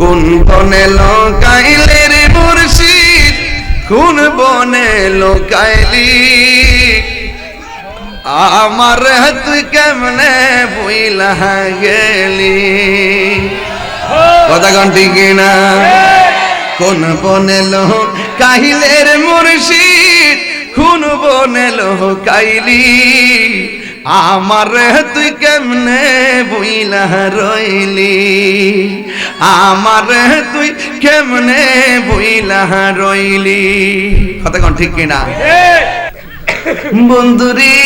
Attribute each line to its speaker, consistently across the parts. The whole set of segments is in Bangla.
Speaker 1: কোন বনে লোকাইলে রে মুর্শিদ? কোন বনে লোকাইলি? আমার তুই কেমনে বইলা গেলি? কথা কন ঠিক না কোন বনে লোক কাহিলের মুর্শিদ? কোন বনে লোক কাইলি আমার তুই কেমনে বইলা রইলি? আমার তুই কেমনে বইলা রইলি? কথা কন ঠিক কিনা? বন্ধুরি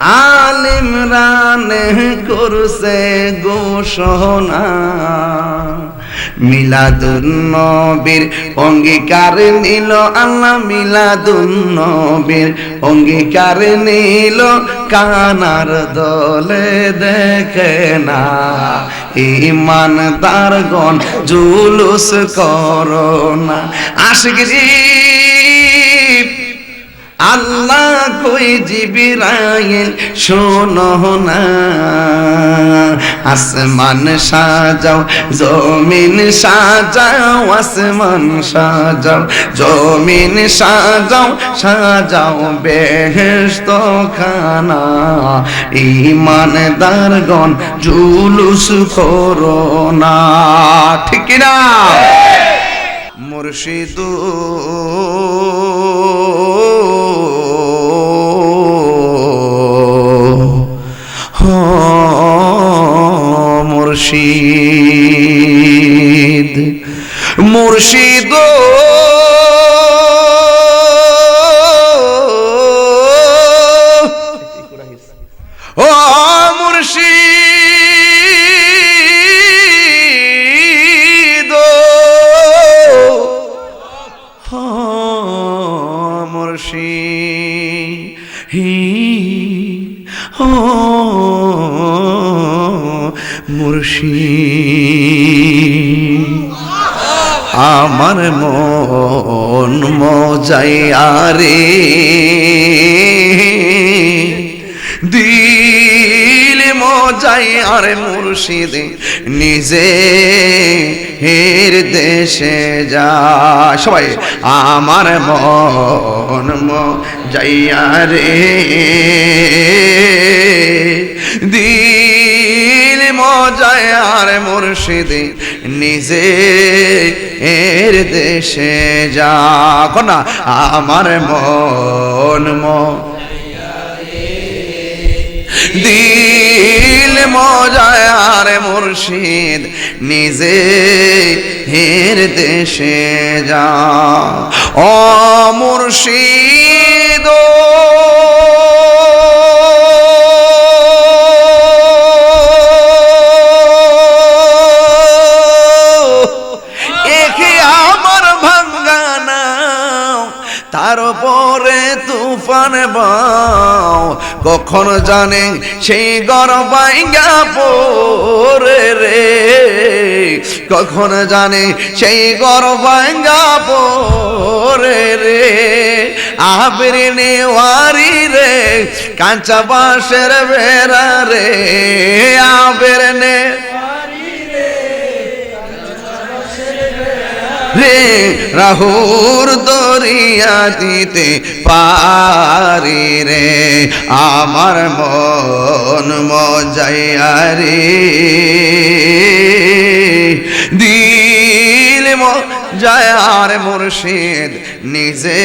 Speaker 1: আলিম রানে করছে ঘোষণা। মিলাদুন নবীর অঙ্গীকার নিল আল্লাহ, মিলাদুন নবীর অঙ্গীকার নিল। কানার দলে দেখে না। ইমানদারগণ জুলুস করোনা আশগরি আল্লাহ কই জিবিরাইল শোনো না। আসমান সাজাও, জমিন সাজাও, আসমান সাজাও, জমিন সাজাও সাজাও বেহেস্ত খানা ইমানদারগণ জুলুস করো না। ঠিক না মুর্শিদু মুর্শিদ মুর্শিদ মুর্শিদ। আমার মন মজাই মজাইয়ারে দিল মজাই আরে মুর্শিদে, নিজে হের দেশে যা। সবাই, আমার মন মজাইয়া রে। মজায় আর মুর্শিদে নিজে এর দেশে যা না, আমার মন দিল মজায় আর মুর্শিদ নিজে হের দেশে যা ও মুর্শিদ তার পরে তুফান বাও। কখন জানে সেই গরবাইঙ্গা পরে রে? কখন জানে সেই গরবাইঙ্গা পরে রে? আবরে নেওয়ারি রে, কাঁচা বাঁশের বেড়া রে। আবরে নে রে রাহুর দরিয়া দিতে পারি রে, আমার মন মজাইয়া রে। দিল মজায়ার মুর্শিদ নিজে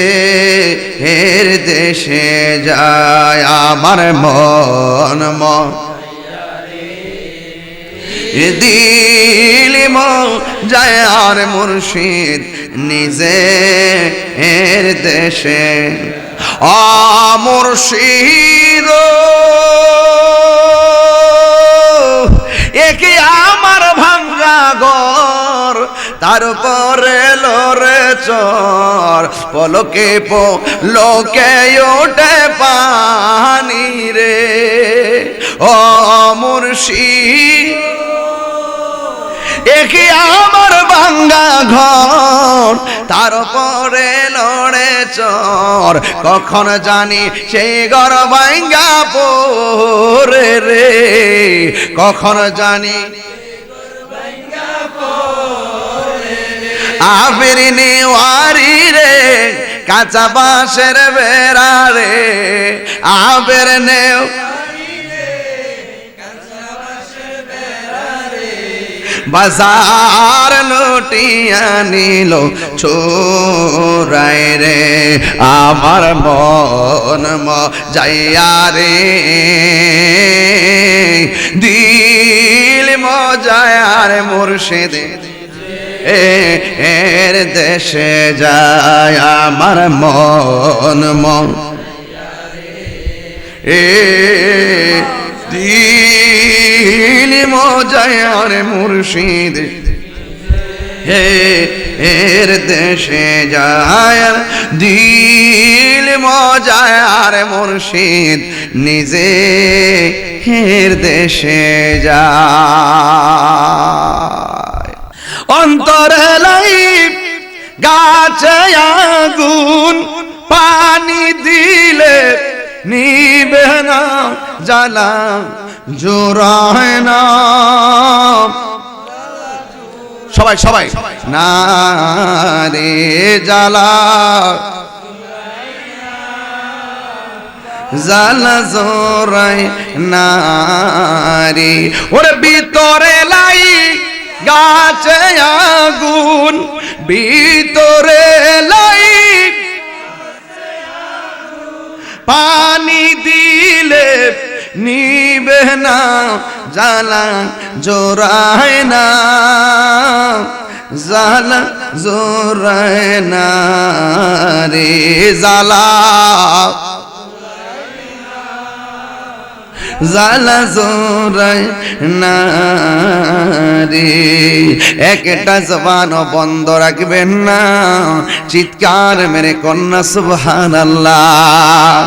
Speaker 1: হের দেশে যায়, আমার মন মন দিল যায় আর মুর্শিদ নিজে এর দেশে। আ মুর্শিদ একে আমার ভাঙ্গা গর তারপরে লরে চর। পলকে লোকে ওঠে পানি রে। ও একে আমার ভাঙ্গা ঘর তারপরে লড়ে চর। কখন জানি সেই ঘর ভাঙ্গা পরে রে। কখন জানি আবির নেওয়ারি রে, কাঁচা বাঁশের বেড়া রে। আবের নেও বাজার লুটিয়া নিল চোরাই রে। আমার মন ম যাইয়া রে। দিল মজায়ার মুর্শিদে। এর দেশে যায় আমার মন মন এ দিল মজায়ার মুর্শিদ। হে, এর দেশে যায় দিল মজায়ার মুর্শিদ। নিজে হের দেশে যায়। অন্তরে লাই গাছে আগুন, পানি দিলে নিবে না জ্বালা জোড়ায় না সবাই সবাই। না রে জ্বালা জালা জোরাই নারী। ওরে ভিতরে লাই, গাছে আগুন। ভিতরে লাই, পানি দিলে নিবে না জ্বালা জোরায় না জ্বালা জোরায় না রে জ্বালা জালা জোরায় না রে। একটা জবান বন্ধ রাখবেন না, চিৎকার মেরে কন্যা সুবহান আল্লাহ